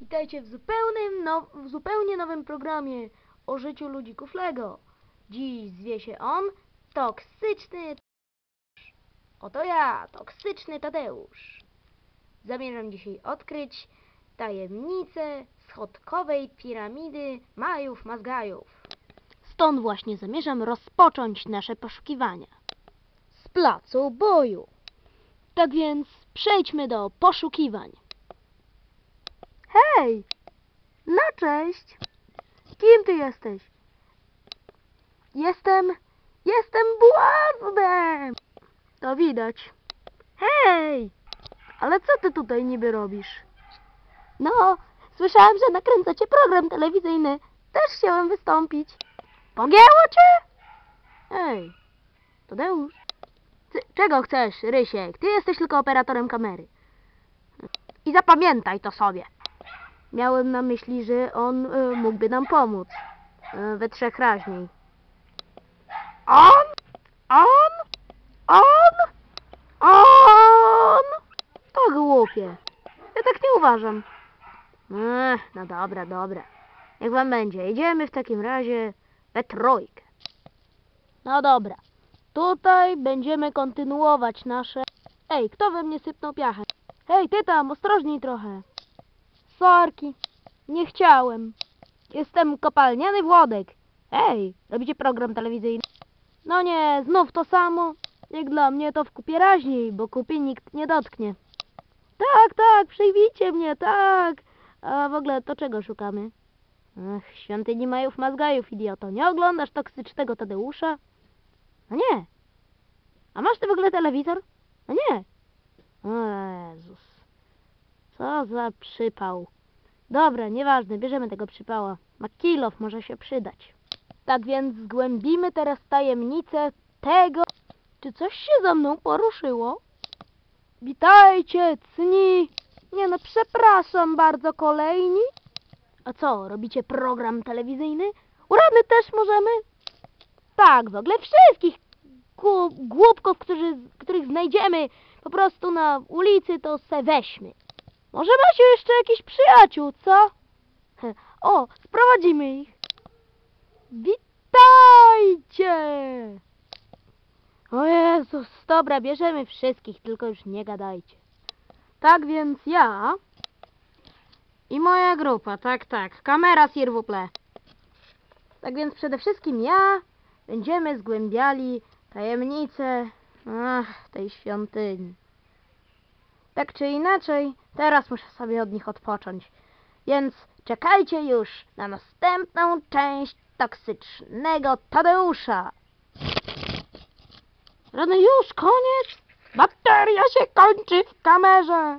Witajcie w, zupełnym now, w zupełnie nowym programie o życiu ludzików Lego. Dziś zwie się on Toksyczny Tadeusz. Oto ja, Toksyczny Tadeusz. Zamierzam dzisiaj odkryć tajemnicę schodkowej piramidy Majów Mazgajów. Stąd właśnie zamierzam rozpocząć nasze poszukiwania. Z placu boju. Tak więc przejdźmy do poszukiwań. Hej! Na cześć! Kim ty jesteś? Jestem... Jestem błaznem! To widać. Hej! Ale co ty tutaj niby robisz? No, słyszałem, że nakręcacie program telewizyjny. Też chciałem wystąpić. Pogięło cię? Ej, Tadeusz. Ty, czego chcesz, Rysiek? Ty jesteś tylko operatorem kamery. I zapamiętaj to sobie. Miałem na myśli, że on y, mógłby nam pomóc. Y, we trzech raźniej. On? On? On? On? To głupie. Ja tak nie uważam. Ech, no dobra, dobra. Niech wam będzie. Idziemy w takim razie we trójkę. No dobra. Tutaj będziemy kontynuować nasze... Ej, kto we mnie sypnął piachę? Hej, ty tam, ostrożniej trochę. Sorki, nie chciałem. Jestem kopalniany Włodek. Ej, robicie program telewizyjny? No nie, znów to samo. Jak dla mnie to w kupie raźniej, bo kupie nikt nie dotknie. Tak, tak, przyjmijcie mnie, tak. A w ogóle to czego szukamy? Ach, świątyni Majów Mazgajów, idioto. Nie oglądasz toksycznego Tadeusza? No nie. A masz ty w ogóle telewizor? No nie. O Jezus. Co za przypał. Dobra, nieważne, bierzemy tego przypała. Makilow może się przydać. Tak więc zgłębimy teraz tajemnicę tego, czy coś się ze mną poruszyło. Witajcie, cni. Nie no, przepraszam bardzo, kolejni. A co, robicie program telewizyjny? Urany też możemy? Tak, w ogóle wszystkich głupków, którzy, których znajdziemy po prostu na ulicy, to se weźmy. Może macie jeszcze jakichś przyjaciół, co? O, sprowadzimy ich. Witajcie! O Jezus, dobra, bierzemy wszystkich, tylko już nie gadajcie. Tak więc ja i moja grupa, tak, tak, kamera sirwuple. Tak więc przede wszystkim ja będziemy zgłębiali tajemnicę ach, tej świątyni. Tak czy inaczej, teraz muszę sobie od nich odpocząć. Więc czekajcie już na następną część toksycznego Tadeusza. Rany już koniec? Bateria się kończy w kamerze.